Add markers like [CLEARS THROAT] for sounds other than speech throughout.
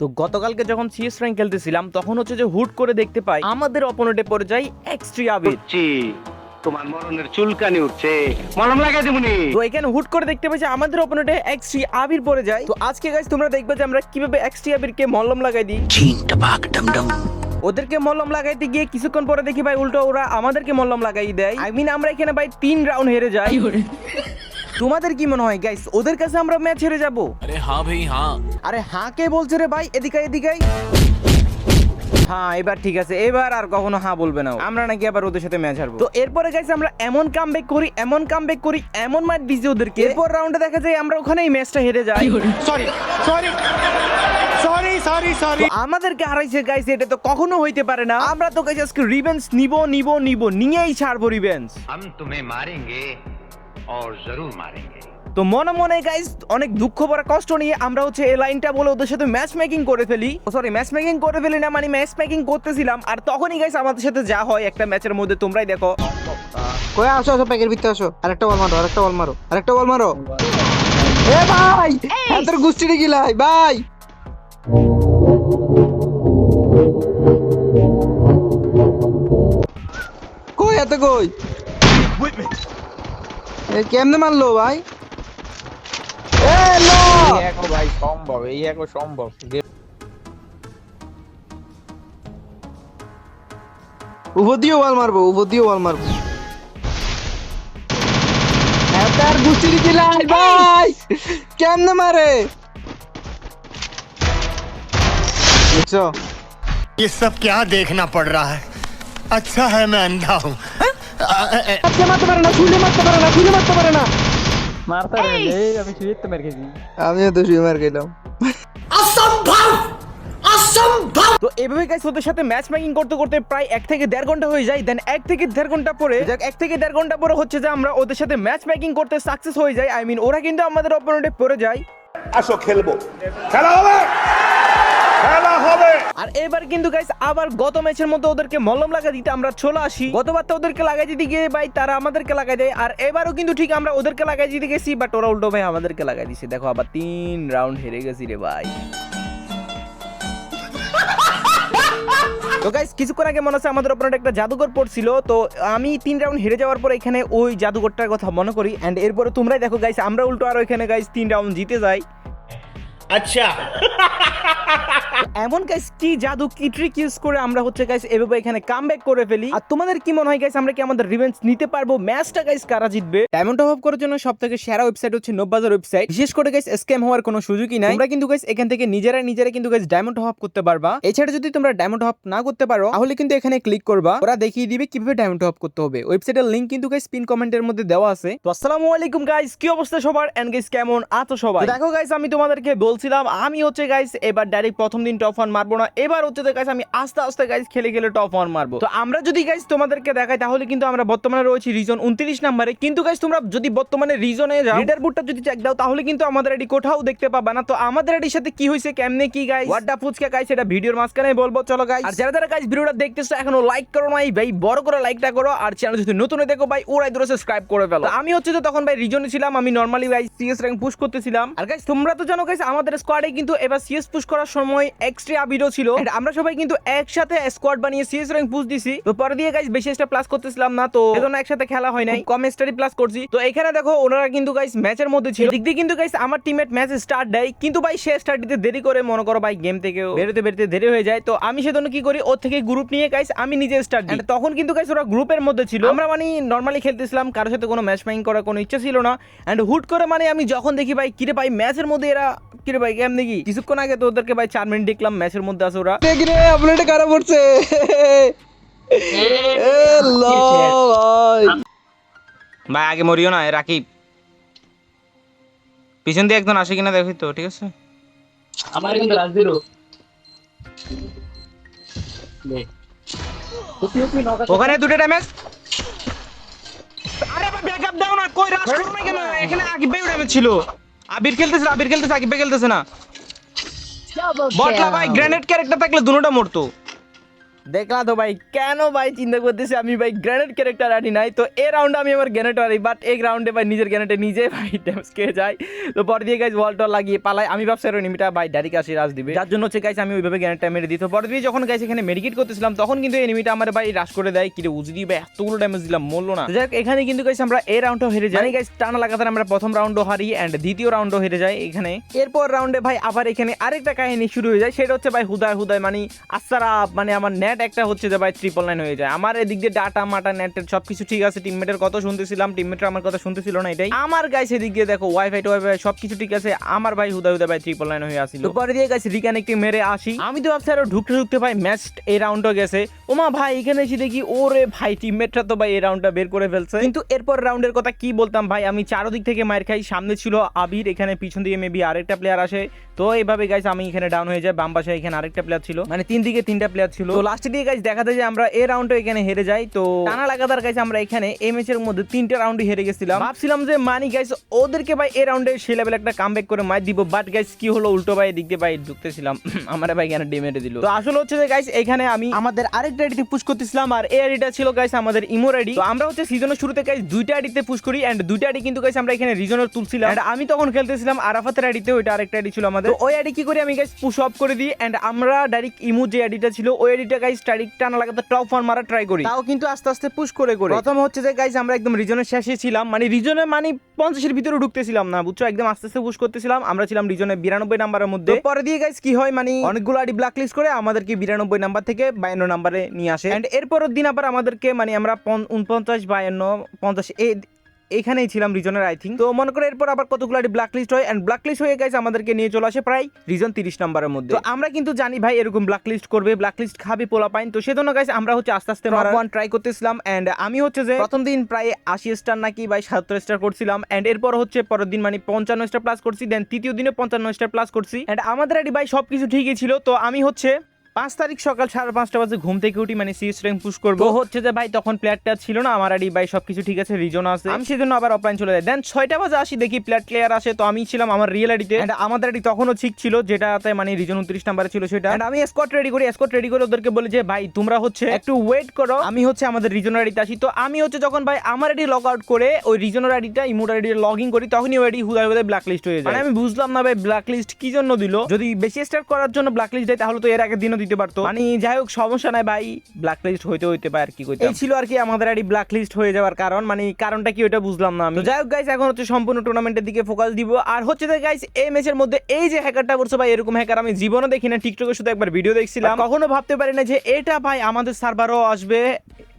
তো গতকালকে যখন সিএস র্যাঙ্ক খেলতেছিলাম তখন হচ্ছে যে হুট করে দেখতে পাই আমাদের অপোনেন্টে পড়ে যায় এক্সট্রি আবির উঠছি। তোমার মরণের চুলকানি উঠছে। মলম লাগাই দেবনি তো এখানে হুট করে দেখতে পাচ্ছি আমাদের অপোনেন্টে এক্সট্রি আবির পড়ে যায়। তো আজকে গাইস তোমরা দেখবে যে আমরা কীভাবে এক্সট্রি আবিরকে মলম লাগাই দিই। ওদেরকে মলম লাগাইতে গিয়ে কিছুক্ষণ পরে দেখি ভাই উল্টো ওরা আমাদেরকে মলম লাগাই দেয়। আই মিন আমরা এখানে ভাই তিন রাউন্ড হেরে যাই। তোমাদের কি মনে হয় গাইস ওদের কাছে আমরা ম্যাচ হেরে যাব अरे हाँ भाई हाँ আরে হ্যাঁ কে বলছে রে ভাই এদিকে এদিকে হ্যাঁ এবার ঠিক আছে এবার আর কখনো হ্যাঁ বলবে না ও। আমরা নাকি আবার ওদের সাথে ম্যাচ হারবো তো এরপরে গাইস আমরা এমন কামব্যাক করি এমন কামব্যাক করি এমন মার দিছি ওদেরকে এরপর রাউন্ডে দেখা যায় আমরা ওখানে এই ম্যাচটা হেরে যাই sorry sorry sorry sorry sorry তো আমাদেরকে হারাইছে গাইস এটা তো কখনো হইতে পারে না আমরা তো গাইস আজকে রিভেঞ্জ নিব নিব নিব নিয়েই ছাড়বো রিভেঞ্জ हम तुम्हें मारेंगे और जरूर मारेंगे তো মনে মনে গাইস অনেক দুঃখ ভরা কষ্ট নিয়ে আমরা হচ্ছে এই লাইনটা বলে ওদের সাথে ম্যাচ মেকিং করে ফেলি সরি ম্যাচ মেকিং করে ফেলি না মানে ম্যাচ মেকিং করতেছিলাম আর তখনই গাইস আমাদের সাথে যা হয় একটা ম্যাচের মধ্যে তোমরাই দেখো কই আসো আসো প্যাকের ভিতরে আসো আরেকটা বল মারো আরেকটা বল মারো আরেকটা বল মারো এ ভাই এত গুষ্টিতে গিলাই ভাই কই এত কই এ কেমনে মারলো ভাই এ লো এক ভাই সম্ভব এই এক সম্ভব উপর দিয়েও বল মারবো উপর দিয়েও বল মারবো এত আর গুষ্টিতে গিলাই ভাই কেমনে মারে দেখছো ये सब क्या देखना पड़ रहा है अच्छा है मैं अंधा हूँ আজকে মারতে পারে না শুলে মারতে পারে না শুলে মারতে পারে না মারতে রে আমি শুয়ে তো মেরে গেছি আমিও তো শুয়ে মার গেলাম তো এভাবে গাইস ওদের সাথে ম্যাচ মেকিং করতে করতে প্রায় এক থেকে দেড় ঘণ্টা হয়ে যায় দেন এক থেকে দেড় ঘণ্টা পরে এক থেকে দেড় ঘণ্টা পরে হচ্ছে যে আমরা ওদের সাথে ম্যাচ মেকিং করতে সাকসেস হয়ে যায় আই মিন ওরা কিন্তু আমাদের অপোনেন্টে পড়ে যায়। আসো খেলব। খেলা হবে! খেলা আর এবার কিন্তু গাইস আবার গত ম্যাচের মতো ওদেরকে মলম লাগা দিতে আমরা চলে আসি। গতবার তো ওদেরকে লাগাই দিতে গিয়ে, ভাই, তারা আমাদেরকে লাগাই দেয়। আর এবারও কিন্তু ঠিক আমরা ওদেরকে লাগাই দিতে গেছি বাট ওরা উল্টো ভাই আমাদেরকে লাগাই দিছে। দেখো, আবার তিন রাউন্ড হেরে গেছি রে, ভাই। তো গাইস কিছুক্ষণ আগে মনে হচ্ছে আমাদের ওপর একটা জাদুঘর পড়ছিল তো আমি তিন রাউন্ড হেরে যাওয়ার পর এখানে ওই জাদুঘরটার কথা মনে করি। এন্ড এরপরে তোমরাই দেখো গাইস আমরা উল্টো আর ওইখানে গাইস তিন রাউন্ড জিতে যাই। আচ্ছা। এমন গাইস কি জাদু কি ট্রিক ইউজ করে আমরা হচ্ছে গাইস এভাবে এখানে কামব্যাক করে ফেলি। আর তোমাদের কি মনে হয় গাইস আমরা কি আমাদের রিভেঞ্জ নিতে পারব? ম্যাচটা গাইস কারা জিতবে? ডায়মন্ড অফ করার জন্য সবথেকে সেরা ওয়েবসাইট হচ্ছে নব্বাজার ওয়েবসাইট বিশেষ করে গাইস স্ক্যাম হওয়ার কোনো সুযোগই নাই। তোমরা কিন্তু গাইস এখান থেকে নিজেরা নিজেরা কিন্তু গাইস ডায়মন্ড অফ করতে পারবা। এছাড়া যদি তোমরা ডায়মন্ড অফ না করতে পারো তাহলে কিন্তু এখানে ক্লিক করবা। ওরা দেখিয়ে দিবে কীভাবে ডায়মন্ড অফ করতে হবে। ওয়েবসাইটের লিংক কিন্তু গাইস পিন কমেন্টের মধ্যে দেওয়া আছে। তো আসসালামু আলাইকুম গাইস কি অবস্থা সবার? এন্ড গাইস কেমন? আছো সবাই? দেখো গাইস আমি তোমাদেরকে বলছিলাম আমি হচ্ছে গাইস এবার ডাইরেক্ট প্রথম দিন টপ ওয়ান মারবো না। এবার হচ্ছে গাইস আমি আস্তে আস্তে গাইস খেলে খেলে টপ ওয়ান মারবো। তো আমরা যদি গাইস তোমাদেরকে দেখাই তাহলে কিন্তু আমরা বর্তমানে রয়েছি রিজন উনত্রিশ নাম্বারে। কিন্তু গাইস তোমরা যদি বর্তমানে রিজনে যাও লিডার বুটটা যদি চেক দাও তাহলে কিন্তু আমাদের এটি কোথাও দেখতে পাবা না। তো আমাদের এটির সাথে কি হয়েছে কেমনে কি গাইস হোয়াটটা ফুচকা গাইস এটা ভিডিওর মাঝখানে বলব। চলো গাইস আর যারা যারা গাইস ভিডিওটা দেখতেছো এখনও লাইক করো নাই ভাই বড় করে লাইকটা করো। আর চ্যানেল যদি নতুন হয়ে দেখো ভাই ওরাই ধরে সাবস্ক্রাইব করে ফেলো। আমি হচ্ছে যে তখন ভাই রিজনে ছিলাম। আমি নরমালি ভাই সিএস র্যাঙ্ক পুশ করতেছিলাম। আর গাইস তোমরা তো জানো গাইস আমাদের স্কোয়াডে কিন্তু এবার সিএস পুশ করার সময় এক্সট্রা ভিডিও ছিল। আমরা সবাই কিন্তু একসাথে স্কোয়াড বানিয়ে সিএস র্যাঙ্ক পুশ দিছি। তো পরে দিয়ে গাইস বেশি স্টার প্লাস করতেছিলাম না, তো এজন্য একসাথে খেলা হয় নাই। কম স্টারই প্লাস করছি। তো এখানে দেখো ওনারা কিন্তু গাইস ম্যাচের মধ্যে ছিল। দিক দিয়ে কিন্তু গাইস আমার টিমমেট ম্যাচ স্টার্ট দেয়। কিন্তু ভাই সে স্টার্ট দিতে দেরি করে, মনে করো ভাই গেম থেকে বেরোতে বেরোতে দেরি হয়ে যায়। তো আমি সেজন্য কি করি, ওর থেকে গ্রুপ নিয়ে গাইস আমি নিজে স্টার্ট দিই। তখন কিন্তু গাইস ওরা গ্রুপের মধ্যে ছিল। আমরা মানে নর্মালি খেলতেছিলাম, কারোর সাথে কোনো ম্যাচ মাইং করার কোনো ইচ্ছা ছিল না। এন্ড হুট করে মানে আমি যখন দেখি ভাই, কিরে ভাই ম্যাচের মধ্যে এরা রে ভাই কেমন দেখি। কিছুক্ষণ আগে তো ওদেরকে ভাই চার মিনিট দেখলাম ম্যাচের মধ্যে আছে ওরা। দেখি রে আপডেট কারা পড়ছে ভাই আগে মরিও না রাকিব। পিছন দিয়ে একজন আসে কিনা দেখি তো ঠিক আছে? আমার কিন্তু রাজ দিল ওখানে দুটো ড্যামেজ আরে ব্যাকআপ দাও না কই রাশ করবে কেন? এখানে আগে বেউ ছিল। আবির খেলতেছে আবির খেলতেছে আকিবে খেলতেছে না। বটলা ভাই গ্রেনেড ক্যারেক্টার থাকলে দুটোটা মরতো। দেখলা তো ভাই, কেন ভাই চিন্তা করতেছি আমি ভাই গ্রেনেড ক্যারেক্টার আনি নাই? তো এই রাউন্ডে আমি আমার গ্রেনেড আনি বাট এই রাউন্ডে ভাই নিজের গ্রেনেডে নিজে ভাই ড্যামেজ খেয়ে যায়। তো পর দিয়ে গাইজ ওয়াল টল লাগিয়ে পালাই। আমি ভাবছি, আর এনিমিটা ভাই ডাইরেক্ট আসি রাজ দিবে? যার জন্য হচ্ছে গাইজ আমি ওইভাবে গ্রেনেডটা মেরে দিই। তো পর দিয়ে যখন গাইজ এখানে মেডিকেট করতেছিলাম, তখন কিন্তু এনিমিটা আমার ভাই রাশ করে দেয় কিরে উজরি ভাই এতগুলো ড্যামেজ দিলাম, মরলো না। যাই এখানে কিন্তু গাইজ আমরা এই রাউন্ডও হেরে যাই। গাইজ টানা লাগাতার আমরা প্রথম রাউন্ডও হারি এন্ড দ্বিতীয় রাউন্ডও হেরে যাই এখানে। এরপর রাউন্ডে ভাই আবার এখানে আরেকটা কাহিনী শুরু হয়ে যায়, সেটা হচ্ছে ভাই হুদায় হুদায় মানে আসারা মানে আমার নেট একটা হচ্ছে যে ভাই ট্রিপল নাইন হয়ে যায়। আমার এদিক দিয়ে ডাটা মাটা নেটের সব কিছু ঠিক আছে টিমমেটের কথা শুনতেছিলাম টিমমেটরা আমার কথা শুনতেছিল না এটাই। আমার গাইস এদিক দিয়ে দেখো ওয়াইফাই টোয়াইফাই সব কিছু ঠিক আছে আমার ভাই হুদা হুদা ভাই ট্রিপল নাইন হয়ে আসছিল তো পরে দিয়ে গাইস রিকানেক্টিং মেরে আসি। আমি তো ভাবছি আরও ঢুকতে ঢুকতে ভাই ম্যাচ এই রাউন্ডও গেছে। ওমা ভাই এখানে এসে দেখি ওরে ভাই টিমমেটরা তো ভাই এই রাউন্ডটা বের করে ফেলছে। কিন্তু এরপর রাউন্ডের কথা কি বলতাম ভাই আমি চারোদিক থেকে মার খাই সামনে ছিল আবির এখানে পিছন দিকে মেবি আরেকটা প্লেয়ার আসে। তো এইভাবে গাইস আমি এখানে ডাউন হয়ে যাই বাম পাশে এখানে আরেকটা প্লেয়ার ছিল। মানে তিন দিকে তিনটা প্লেয়ার ছিল। তো লাস্টে দিয়ে গাইস দেখাতে যে আমরা এই রাউন্ডে এখানে হেরে যাই। তো টানা লাগাতার গাইস আমরা এখানে এই ম্যাচের মধ্যে তিনটা রাউন্ডে হেরে গেছিলাম। ভাবছিলাম যে মানি গাইস ওদেরকে ভাই এই রাউন্ডে সে লেভেল একটা কামব্যাক করে মার দিব বাট গাইস কি হলো? উল্টো ভাই দিক দিয়ে ভাই ঢুকতেছিলাম। [CLEARS THROAT] আমার ভাই এখানে ডেমেটে দিল। তো আসলে হচ্ছে যে গাইস এখানে আমি আমাদের আরেকটা আইডিতে পুশ করতেছিলাম, আর এই আইডিটা ছিল গাইস আমাদের ইমোর আইডি তো আমরা হচ্ছে সিজনের শুরুতে গাইস দুইটা আইডিতে পুশ করি এন্ড দুইটা আইডি কিন্তু গাইস আমরা এখানে রিজনাল তুলছিলাম। And আমি তখন খেলতেছিলাম আরাফাতের আইডিতে ওইটা আরেকটা আইডি ছিল আমাদের। ওই আইডি কি করি আমি গাইস পুশ অফ করে দিই এন্ড আমরা ডাইরেক্ট ইমো যে আইডিটা ছিল, ওই আইডিটা গাইস ডাইরেক্ট টানা লাগাতে টপ ওয়ান মারা ট্রাই করি। তাও কিন্তু আস্তে আস্তে পুশ করে করে। প্রথম হচ্ছে যে গাইস আমরা একদম রিজনের শেষে ছিলাম। মানে রিজনে মানে পঞ্চাশের ভিতরে ঢুকতেছিলাম না বুঝছ? একদম আস্তে আস্তে পুশ করতেছিলাম। আমরা ছিলাম রিজনে বিরানব্বই নাম্বারের মধ্যে। পরে দিয়ে গাইস কি হয়? মানে অনেকগুলো আইডি ব্ল্যাক লিস্ট করে আমাদেরকে বিরানব্বই নাম্বার থেকে বায়ান্ন নাম্বারে নিয়ে আসে। এন্ড এরপরের দিন আবার আমাদেরকে মানে আমরা উনপঞ্চাশ বায়ান্ন পঞ্চাশ এখানেই ছিলাম রিজনের আই থিঙ্ক তো মনে করে এরপর আবার কতগুলো ব্ল্যাক লিস্ট হয় অ্যান্ড ব্ল্যাক লিস্ট হয়ে গেছে আমাদেরকে নিয়ে চলে আসে প্রায় রিজন তিরিশ নম্বরের মধ্যে। তো আমরা কিন্তু জানি ভাই এরকম ব্ল্যাক লিস্ট করবে ব্ল্যাক লিস্ট খাবে পোলা পাইন তো সেজন্য গাইস আমরা হচ্ছে আস্তে আস্তে ওয়ান ট্রাই করতেছিলাম এন্ড আমি হচ্ছে যে প্রথম দিন প্রায় আশি স্টার নাকি বা সাতাত্তর স্টার করছিলাম এন্ড এরপর হচ্ছে পরের দিন মানে পঞ্চান্ন স্টার প্লাস করছি দেন তৃতীয় দিনে পঞ্চান্ন স্টার প্লাস করছি এন্ড আমাদের আইডি ভাই সবকিছু ঠিকই ছিল, তো আমি হচ্ছে পাঁচ তারিখ সকাল সাড়ে পাঁচটা বাজে ঘুম থেকে উঠি মানে সিএস র্যাঙ্ক পুশ করব। হচ্ছে যে ভাই তখন প্লেয়ারটা ছিল না আমার আইডি ভাই সবকিছু ঠিক আছে রিজন আছে। আমি সেজন্য আবার অফলাইন চলে যাই। দেন ছয়টা বাজে আসি দেখি প্লেয়ার প্লেয়ার আসে তো আমি ছিলাম আমার রিয়েল আইডিতে আমাদের আইডি তখনও ঠিক ছিল যেটাতে মানে রিজন উনত্রিশ নাম্বারে ছিল সেটা। আমি স্কট রেডি করি স্কট রেডি করে ওদেরকে বলি যে ভাই তোমরা হচ্ছে একটু ওয়েট করো আমি হচ্ছে আমাদের রিজনের আইডিতে আসি। তো আমি হচ্ছে যখন ভাই আমার আইডি লগ আউট করে ওই রিজনের আইডিটা ইমোট আইডি লগ ইন করি তখনই ওই আইডি হুদায় হুদায় ব্ল্যাক লিস্ট হয়ে যায়। মানে আমি বুঝলাম না ভাই ব্ল্যাক লিস্ট কি জন্য দিল? যদি বেশি স্টার করার জন্য ব্ল্যাক লিস্ট দেয় তাহলে তো এর আগের দিনও দিতে পারতো। মানে যাই হোক সমস্যা নাই ভাই ব্ল্যাক লিস্ট হইতে হইতে পারে আর কি কইতে এই ছিল আর কি আমাদের আইডি ব্ল্যাক লিস্ট হয়ে যাওয়ার কারণ মানে কারণটা কি ওটা বুঝলাম না আমি। তো যাই হোক গাইস এখন হচ্ছে সম্পূর্ণ টুর্নামেন্টের দিকে ফোকাস দিব। আর হচ্ছে তো গাইস এই ম্যাচের মধ্যে এই যে হ্যাকারটা করছে ভাই এরকম হ্যাকার আমি জীবনে দেখি না টিকটকে শুধু একবার ভিডিও দেখছিলাম। কখনো ভাবতে পারি না যে এটা ভাই আমাদের সার্ভারও আসবে।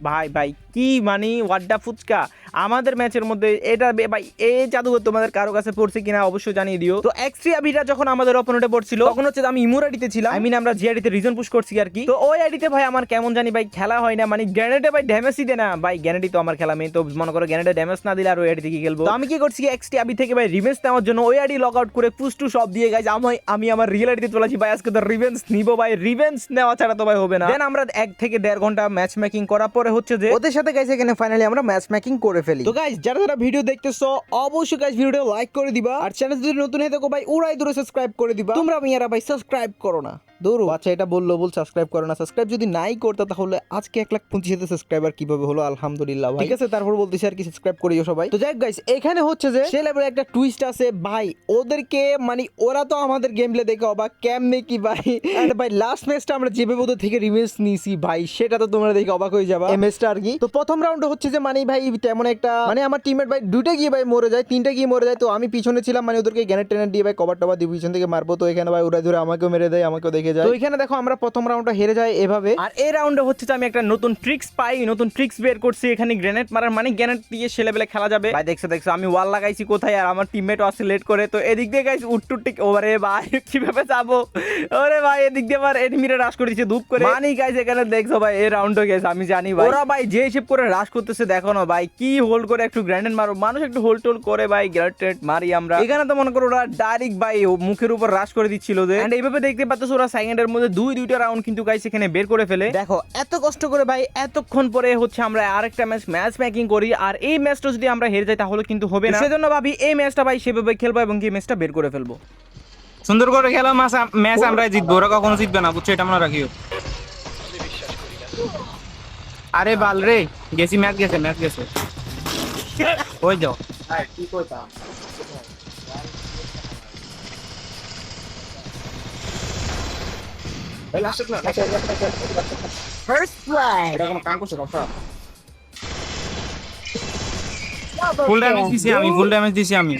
ভাই ভাই কি মানে ওয়াড্ডা ফুচকা? আমাদের ম্যাচের মধ্যে এটা ভাই এই জাদুঘর তোমাদের কারও কাছে পড়ছে কিনা অবশ্যই জানিয়ে দিও। তো এক্সট্রি আবিটা যখন আমাদের অপোনেন্টে পড়ছিল তখন হচ্ছে যে আমি ইমুর আইডিতে ছিলাম। আই মিন আমরা জিআইডিতে রিজন পুশ করছি আর কি। তো ওই আইডিতে ভাই আমার কেমন জানি ভাই খেলা হয় না মানে গ্যানেডে ভাই ড্যামেজই দেয় না। ভাই গ্যানেডি তো আমার খেলা মেয়ে তো মনে করো গ্যানেডে ড্যামেজ না দিলে আর ওই আইডিতে কি খেলব। তো আমি কি করছি এক্সট্রি আবি থেকে ভাই রিভেন্স নেওয়ার জন্য ওই আইডি লগ আউট করে পুশ টু সব দিয়ে গাইজ আমি আমি আমার রিয়েল আইডিতে চলেছি ভাই আজকে তো রিভেন্স নিবো ভাই রিভেন্স নেওয়া ছাড়া তো ভাই হবে না। দেন আমরা এক থেকে দেড় ঘণ্টা ম্যাচ মেকিং করার পরে হচ্ছে যে ওদের সাথে গাইস এখানে ফাইনালি আমরা ম্যাচ মেকিং করে ফেলি। তো গাইস যারা যারা ভিডিও দেখতেছো অবশ্যই গাইস ভিডিওটা লাইক করে দিবা। আর চ্যানেল যদি নতুন হয়ে থাকো ভাই উড়াই দূরে সাবস্ক্রাইব করে দিবা। তোমরা মিয়ারা ভাই সাবস্ক্রাইব করো না। দূর আচ্ছা এটা বলল বল সাবস্ক্রাইব করো না। সাবস্ক্রাইব যদি নাই করতে তাহলে আজকে এক লাখ পঁচিশ হাজার সাবস্ক্রাইবার কীভাবে হলো? আলহামদুলিল্লাহ ভাই। ঠিক আছে তারপর বলতেছি আর কি সাবস্ক্রাইব করিও সবাই। তো যাই গাইস এখানে হচ্ছে যে সে লেভেলে একটা টুইস্ট আছে। ভাই ওদেরকে মানে ওরা তো আমাদের গেম প্লে দেখে অবাক। কেমনে কি ভাই? And ভাই লাস্ট ম্যাচটা আমরা যেভাবে ওদের থেকে রিভেন্স নিয়েছি ভাই সেটা তো তোমরা দেখে অবাক হয়ে যাবা। ম্যাচটা আর কি। তো প্রথম রাউন্ড হচ্ছে যে মানে ভাই তেমন একটা মানে আমার টিমমেট ভাই দুটো গিয়ে ভাই মরে যায় তিনটা গিয়ে মরে যায়। তো আমি পিছনে ছিলাম মানে ওদেরকে গ্যানেট টেনে দিয়ে ভাই কভার টভার দিয়ে পিছন থেকে মারবো। তো এখানে ভাই ওরা ধরে আমাকেও মেরে দেয় আমাকেও দেখে যায়। তো এখানে দেখো আমরা প্রথম রাউন্ডটা হেরে যাই এভাবে। আর এই রাউন্ডে হচ্ছে আমি একটা নতুন ট্রিক্স পাই নতুন ট্রিক্স বের করছি এখানে গ্রেনেড মারার মানে গ্রেনেড দিয়ে সে লেভেলে খেলা যাবে। ভাই দেখছ দেখছ আমি ওয়াল লাগাইছি কোথায় আর আমার টিমমেটও আসছে লেট করে। তো এদিক দিয়ে গাইছি উট্টুটিক ওরে ভাই কীভাবে যাব? ওরে ভাই এদিক দিয়ে আবার এনিমিরা রাশ করে দিচ্ছে ধূপ করে। মানি গাইস এখানে দেখছ ভাই এই রাউন্ডও গেছে আমি জানি ভাই। ওরা ভাই যে হিসেব করে রাশ করতেছে দেখো না ভাই কি হোল্ড করে একটু গ্র্যান্ডেড মারো। মানুষ একটু হোল্ড টোল করে ভাই গ্র্যান্ডেড মারি আমরা। এখানে তো মনে করো ওরা ডাইরেক্ট ভাই মুখের উপর রাশ করে দিচ্ছিল যে। এন্ড এইভাবে দেখতে পাচ্ছ ওরা সেকেন্ডের মধ্যে দুই দুইটা রাউন্ড কিন্তু গাইস এখানে বের করে ফেলে। দেখো এত কষ্ট করে ভাই এতক্ষণ পরে হচ্ছে আমরা আরেকটা ম্যাচ ম্যাচ মেকিং করি আর এই ম্যাচটা যদি আমরা হেরে যাই তাহলে কিন্তু হবে না। সেজন্য ভাবি এই ম্যাচটা ভাই সেভাবে খেলব এবং কি ম্যাচটা বের করে ফেলব। সুন্দর করে খেলা ম্যাচ ম্যাচ আমরা জিতবো ওরা কখনো জিতবে না বুঝছ এটা আমরা রাখিও। আরে বাল রে গেছি ম্যাচ গেছে ম্যাচ গেছে। [LAUGHS] ওই যাও। ফুল ড্যামেজ দিছি আমি ফুল ড্যামেজ দিছি আমি।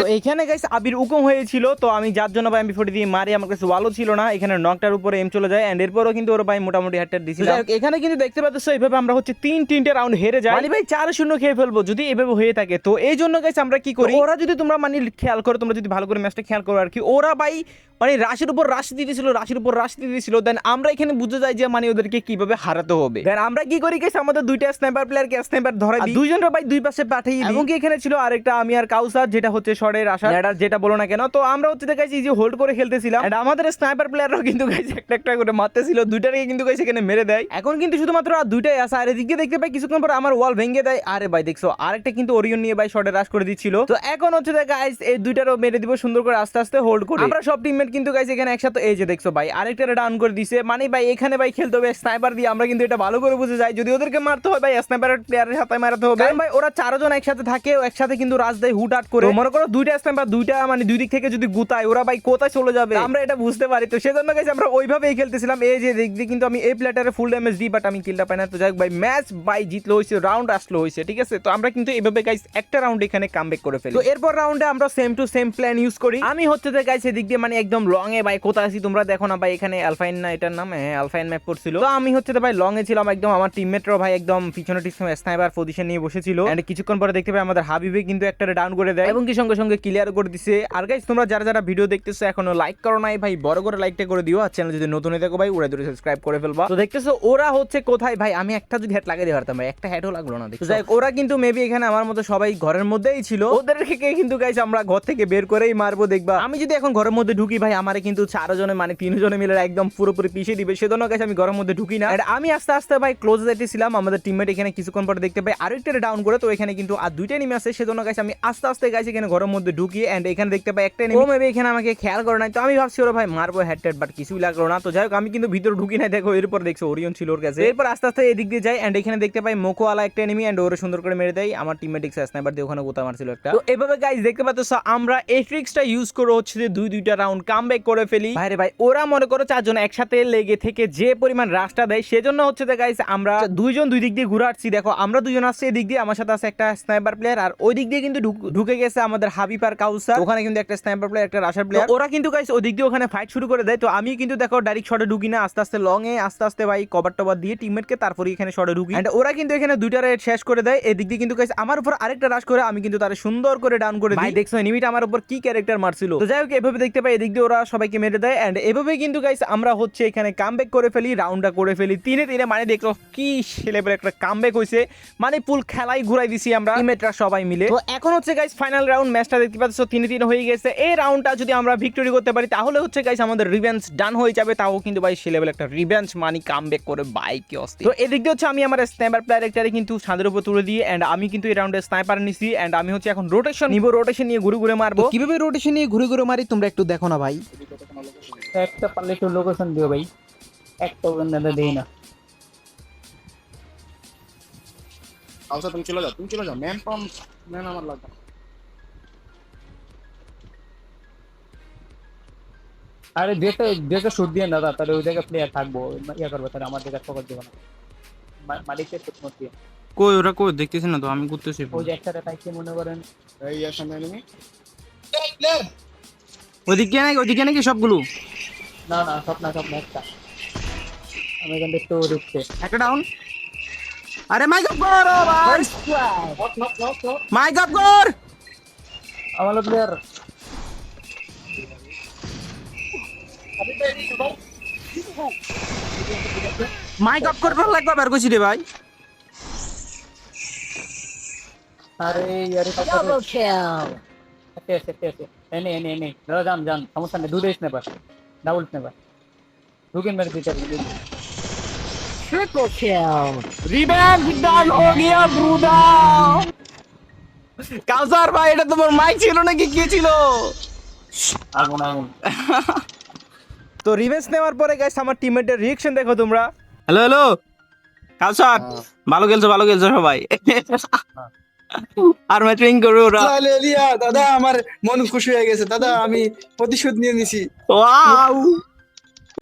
তো এখানে গাইস আবির উকম হয়েছিল তো আমি যার জন্য ভাই আমি দিয়ে মারি আমার কাছে ভালো ছিল না এখানে নকটার উপরে এম চলে যায় এন্ড এরপরও কিন্তু ওর ভাই মোটামুটি হাটটা দিছিল এখানে কিন্তু দেখতে পাচ্ছ এইভাবে আমরা হচ্ছে তিন তিনটে রাউন্ড হেরে যাই। মানে ভাই চার শূন্য খেয়ে ফেলব যদি এভাবে হয়ে থাকে। তো এই জন্য গাইস আমরা কি করি? ওরা যদি তোমরা মানে খেয়াল করো তোমরা যদি ভালো করে ম্যাচটা খেয়াল করো আর কি ওরা ভাই মানে রাশির উপর রাশি দিতেছিল রাশির উপর রাশি দিতেছিল দেন আমরা এখানে বুঝতে যাই যে মানে ওদেরকে কীভাবে হারাতে হবে। দেন আমরা কি করি গেছি আমাদের দুইটা স্নাইপার প্লেয়ারকে স্নাইপার ধরে দিই। দুইজনের ভাই দুই পাশে পাঠিয়ে দিই। এবং কি এখানে ছিল আরেকটা আমি আর কাউসার যেটা হচ্ছে শর্টের আশা। ল্যাডার যেটা বলো না কেন তো আমরা হচ্ছে দেখাইছি যে হোল্ড করে খেলতেছিলাম। And আমাদের স্নাইপার প্লেয়াররাও কিন্তু গাইছে একটা একটা করে মারতেছিল দুইটারকে কিন্তু গাইছে এখানে মেরে দেয়। এখন কিন্তু শুধুমাত্র আর দুইটাই আসা আর এদিকে দেখতে পাই কিছুক্ষণ পর আমার ওয়াল ভেঙে দেয়। আরে ভাই দেখছ আরেকটা কিন্তু ওরিয়ন নিয়ে ভাই শর্টে রাশ করে দিচ্ছিল। তো এখন হচ্ছে গাইস এই দুইটারও মেরে দিব সুন্দর করে আস্তে আস্তে হোল্ড করে। আমরা সব টিমমেট কিন্তু গাইছে এখানে একসাথে এই যে দেখছ ভাই আরেকটা ডাউন করে দিছে। মানে ভাই এখানে ভাই খেলতে হবে স্নাইপার দিয়ে। আমরা কিন্তু এটা ভালো করে বুঝে যাই। যদি ওদেরকে মারতে হয় ভাই স্নাইপার প্লেয়ারের সাথে মারতে হবে। ভাই ওরা চারজন একসাথে থাকে একসাথে কিন্তু রাজ দেয় হুট আট করে। মনে করো দুইটা স্নাইপার দুইটা মানে দুই দিক থেকে যদি গুতায় ওরা ভাই কোথায় চলে যাবে? আমরা এটা বুঝতে পারি। তো সেজন্য গেছে আমরা ওইভাবেই খেলতেছিলাম। এই যে দিক দিয়ে কিন্তু আমি এই প্লেটারে ফুল ড্যামেজ দিই বাট আমি কিলটা পাই না। তো যাই ভাই ম্যাচ ভাই জিতলো হয়েছে রাউন্ড আসলো হয়েছে ঠিক আছে? তো আমরা কিন্তু এইভাবে গাইস একটা রাউন্ড এখানে কামব্যাক করে ফেলি। তো এরপর রাউন্ডে আমরা same to same plan use করি। আমি হচ্ছে যে গাইস এদিক দিয়ে মানে একদম লং এ, ভাই, কোথায় আছি তোমরা? দেখো না, ভাই, এখানে আলফাইন না এটার নাম হ্যাঁ আলফাইন ম্যাপ পড়ছিল তো আমি হচ্ছে যে ভাই লং এ ছিলাম একদম, আমার টিমমেটরাও ভাই একদম পিছনে স্নাইপার পজিশন নিয়ে বসেছিল। এন্ড কিছুক্ষণ পরে দেখতে পাই আমাদের হাবিবে কিন্তু একটা ডাউন করে দেয়। এবং কি সঙ্গে সঙ্গে ক্লিয়ার করে দিছে। আর গাইস তোমরা যারা যারা ভিডিও দেখতেছো, এখনও লাইক করো নাই, ভাই, বড় করে লাইকটা করে দিও। আর চ্যানেল যদি নতুন হয়ে থাকো, ভাই ওরা দূরে সাবস্ক্রাইব করে ফেলবা। তো দেখতেছো, ওরা হচ্ছে কোথায়? ভাই, আমি একটা যদি হেড লাগিয়ে দিতে পারতাম ভাই, একটা হেডও লাগল না যাই ওরা কিন্তু মেবি এখানে আমার মতো সবাই ঘরের মধ্যেই ছিল। ওদেরকে কিন্তু গাইস আমরা ঘর থেকে বের করেই মারবো, দেখবা। আমি যদি এখন ঘরের মধ্যে ঢুকি আমারে কিন্তু চারো জনে মানে তিনজনে মিলে একদম পুরোপুরি পিছিয়ে দিবে। সেজন্য গাইস আমি ঘরের মধ্যে ঢুকি না। আমি আস্তে আস্তে ভাই ক্লোজ যাইতেছিলাম আমাদের টিমমেট এখানে কিছুক্ষণ পরে দেখতে পাই আরেকটা ডাউন করে, তো এখানে কিন্তু আর দুইটা নেমে আছে। সেজন্য গাইস আমি আস্তে আস্তে গাইস এখানে ঘরের মধ্যে ঢুকি অ্যান্ড এখানে দেখতে পাই একটা নেমে মেবি এখানে আমাকে খেয়াল করে নাই, তো আমি ভাবছি, ওরা ভাই, মারবো হেড টেড বাট কিছুই লাগল না। তো যাই হোক আমি কিন্তু ভিতরে ঢুকি নাই, দেখো, এরপর দেখছ ওরিয়ন ছিল ওর কাছে। এরপর আস্তে আস্তে এদিক দিয়ে যাই অ্যান্ড এখানে দেখতে পাই মোকোয়ালা একটা এনিমি অ্যান্ড ওরে সুন্দর করে মেরে দেয়। আমার টিমমেট এক্স স্নাইপার দিয়ে ওখানে গোতা মারছিল একটা। তো এভাবে গাইস দেখতে পাচ্ছ, আমরা এই ট্রিক্সটা ইউজ করে হচ্ছে যে দুই দুইটা রাউন্ড কামব্যাক করে ফেলি। ভাইরে ভাই ওরা মনে করো চারজন একসাথে লেগে থেকে যে পরিমাণ রাশটা দেয় সেজন্য হচ্ছে যে গাইস আমরা দুইজন দুই দিক দিয়ে ঘুরে আসছি। দেখো আমরা দুজন আসছি এদিক দিয়ে আমার সাথে আছে একটা স্নাইপার প্লেয়ার আর ওই দিক দিয়ে কিন্তু ঢুকে গেছে আমাদের হাবিব আর কাউসার ওখানে কিন্তু একটা স্নাইপার প্লেয়ার একটা রাশার প্লেয়ার ওরা কিন্তু গাইস ওই দিক দিয়ে ওখানে ফাইট শুরু করে দেয়। তো আমি কিন্তু দেখো ডাইরেক্ট শটে ঢুকি না আস্তে আস্তে লং এ আস্তে আস্তে ভাই কভার টভার দিয়ে টিমমেটকে তারপরে এখানে শটে ঢুকি। And ওরা কিন্তু এখানে দুইটা রেড শেষ করে দেয়। এদিক দিয়ে কিন্তু গাইস আমার উপর আরেকটা রাশ করে আমি কিন্তু তার সুন্দর করে ডাউন করে দিই। দেখছ এনিমিটা আমার উপর কি ক্যারেক্টার মারছিল? তো যাই হোক এভাবে দেখতে পাই এদিক দিয়ে ওরা সবাইকে মেরে দেয় এন্ড এভাবে কিন্তু গাইস আমরা হচ্ছে এখানে কামব্যাক করে ফেলি রাউন্ডটা করে ফেলি। তিনে তিনে মানে দেখল কি লেভেল একটা কাম কামব্যাক হয়েছে মানে পুল খেলাই ঘুরাই দিছি আমরা টিমমেটরা সবাই মিলে। তো এখন হচ্ছে গাইস ফাইনাল রাউন্ড ম্যাচটা দেখতে পাচ্ছ, তিনে তিনে হয়ে গেছে। এই রাউন্ডটা যদি আমরা ভিক্টরি করতে পারি, তাহলে হচ্ছে গাইস আমাদের রিভেঞ্জ ডান হয়ে যাবে। তাও কিন্তু ভাই সে লেভেল একটা রিভেঞ্জ মানি কামব্যাক করে বাইক অস্থির। তো এদিক দিয়ে হচ্ছে আমি আমার স্নাইপার প্লেয়ার একটারে কিন্তু ছাদের উপর তুলে দিই এন্ড আমি কিন্তু এই রাউন্ডে স্নাইপার নিছি এন্ড আমি হচ্ছে এখন রোটেশন নিব রোটেশন নিয়ে ঘুরে ঘুরে মারবো। কীভাবে রোটেশন নিয়ে ঘুরে ঘুরে মারি, তোমরা একটু দেখো না ভাই। একটা পারলে একটু লোকেশন দিও ভাই। একটা বন্ধু দেই না। আচ্ছা তুমি চলে যাও তুমি চলে যাও। ম্যান পাম ম্যান আমার লাগবে আরে যেতে যেতে শুট দিয়ে দাদা। তাহলে ওই জায়গায় প্লেয়ার থাকব। ইয়া করবে তাহলে আমার জায়গায় ফোকাস দেবো না। মালিকের শুট মত দিয়ে। কই ওরা কই? দেখতেছি না তো আমি করতেছি ওই যে একসাথে থাকছে মনে করেন। এই সামনে এনিমি ওদিকে নাকি ওদিকে নাকি সবগুলো? না না সব না সব না একটা। আমি এখান থেকে একটু ঢুকছে একটা ডাউন আরে মাইক আপ কর ও ভাই মাইক আপ কর আমার প্লেয়ার মাইক আপ কর লাগবে বার কইছি রে ভাই? আরে ইয়ারে ডাবল কিল এসে এসে এসে এনে এনে এনে দাদা যান যান। সমস্যা নেই। দুটো স্নেপার ডাবল স্নেপার ঢুকেন মেরে দিতে ডান হো গিয়া ব্রুদা কাউসার ভাই এটা তোমার মাইক ছিল নাকি কি ছিল? আগুন আগুন। তো রিভেঞ্জ নেওয়ার পরে গাইস আমার টিমমেটের রিঅ্যাকশন দেখো তোমরা। Hello hello. কাউসার ভালো খেলছো ভালো খেলছো সবাই। আর ম্যাচিং করবে ওরা। লিয়া দাদা আমার মন খুশি হয়ে গেছে। দাদা আমি প্রতিশোধ নিয়ে নিছি। ওয়াও!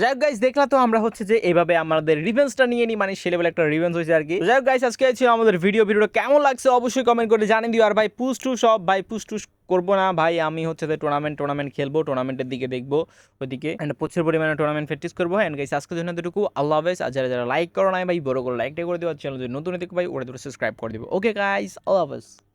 যাই হোক গাইস দেখলা তো আমরা হচ্ছে যে এইভাবে আমাদের রিভেন্সটা নিয়ে নিই মানে সে একটা রিভেন্স হয়েছে আর কি তো যাই হোক গাইস আজকে ছিল আমাদের ভিডিও ভিডিওটা কেমন লাগছে অবশ্যই কমেন্ট করে জানিয়ে দিও। আর ভাই পুশ টু সব ভাই পুশ টুস করব না। ভাই, আমি হচ্ছে যে টুর্নামেন্ট টুর্নামেন্ট খেলব টুর্নামেন্টের দিকে দেখব ওদিকে অ্যান্ড প্রচুর পরিমাণে টুর্নামেন্ট প্র্যাকটিস করব। অ্যান্ড গাইস আজকের জন্য এতটুকু। আল্লাহ হাফেজ। আর যারা যারা লাইক করো না ভাই, বড় করে লাইকটা করে দেওয়ার চ্যানেল যদি নতুন দেখো ভাই, ওরা দুটো সাবস্ক্রাইব করে দেবো। ওকে গাইস আল্লাহ হাফেজ।